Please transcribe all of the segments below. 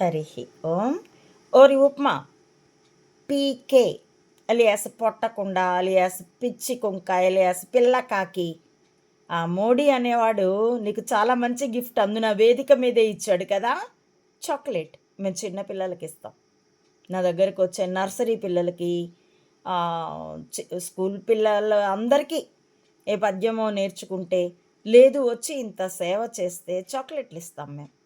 హరి ఓం. ఓరి ఉప్మా. PK. Alias పొట్టకుండ అలియాస్ పిచ్చి కుంక అలియాస్ పిల్ల కాకి. ఆ మోడీ అనేవాడు నీకు చాలా మంచి గిఫ్ట్ అందున వేదిక మీదే ఇచ్చాడు కదా? చాక్లెట్. మేము చిన్న పిల్లలకి ఇస్తాం. నా దగ్గరకు వచ్చే నర్సరీ పిల్లలకి స్కూల్ పిల్లల అందరికీ ఏ పద్యమో నేర్చుకుంటే లేదు వచ్చి ఇంత సేవ చేస్తే చాక్లెట్లు ఇస్తాం మేము.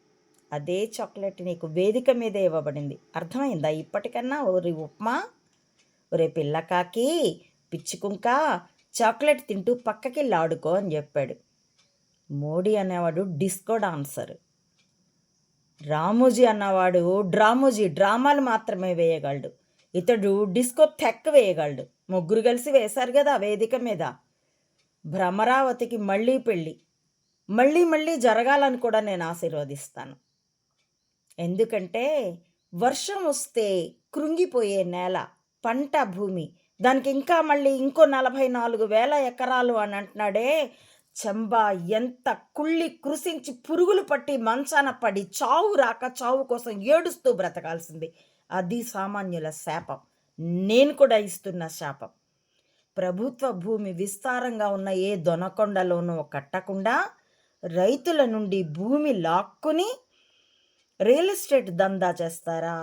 అదే చాక్లెట్ నీకు వేదిక మీదే ఇవ్వబడింది. అర్థమైందా? ఇప్పటికన్నా ఓరి ఉప్మా ఒరే పిల్లకాకి పిచ్చుకుంక చాక్లెట్ తింటూ పక్కకి లాడుకో అని చెప్పాడు. మోడీ అనేవాడు డిస్కో డాన్సర్. రామోజీ అన్నవాడు డ్రామోజీ డ్రామాలు మాత్రమే వేయగలడు. ఇతడు డిస్కో తెక్క వేయగలడు. ముగ్గురు కలిసి వేశారు కదా వేదిక మీద. భ్రమరావతికి మళ్ళీ పెళ్ళి. మళ్ళీ మళ్ళీ జరగాలని కూడా నేను ఆశీర్వదిస్తాను. ఎందుకంటే వర్షం వస్తే కృంగిపోయే నేల పంట భూమి. దానికి ఇంకా మళ్ళీ ఇంకో నలభై నాలుగు వేల ఎకరాలు అని అంటున్నాడే చెంబా. ఎంత కుళ్ళి కృషించి పురుగులు పట్టి మంచాన పడి చావు రాక చావు కోసం ఏడుస్తూ బ్రతకాల్సింది. అది సామాన్యుల శాపం. నేను కూడా ఇస్తున్న శాపం. ప్రభుత్వ భూమి విస్తారంగా ఉన్న ఏ దొనకొండలోనూ కట్టకుండా రైతుల నుండి భూమి లాక్కుని రియల్ ఎస్టేట్ దందా చేస్తారా?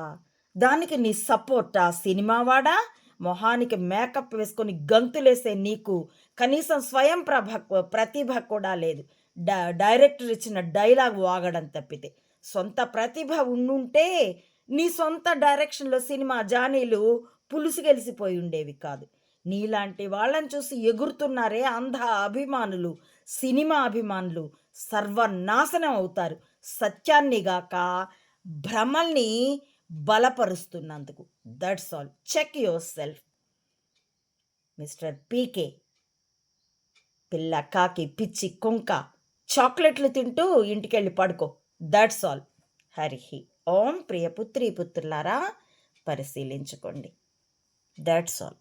దానికి నీ సపోర్టా? సినిమావాడా మొహానికి మేకప్ వేసుకొని గంతులేసే నీకు కనీసం స్వయం ప్రభ ప్రతిభ కూడా లేదు. డ డైరెక్టర్ ఇచ్చిన డైలాగ్ వాగడం తప్పితే. సొంత ప్రతిభ ఉండుంటే నీ సొంత డైరెక్షన్లో సినిమా జానీలు పులుసు గెలిసిపోయి ఉండేవి కాదు. నీలాంటి వాళ్ళని చూసి ఎగురుతున్నారే అంధ అభిమానులు సినిమా అభిమానులు. సర్వనాశనం అవుతారు. సత్యాన్ని గాక భ్రమల్ని బలపరుస్తున్నందుకు. That's all check yourself mister PK పిల్ల కాకి పిచ్చి కుంక. చాక్లెట్లు తింటూ ఇంటికెళ్ళి పడుకో. దట్స్ ఆల్ హరిహి ఓం ప్రియ పుత్రి పుత్రులారా పరిశీలించుకోండి. That's all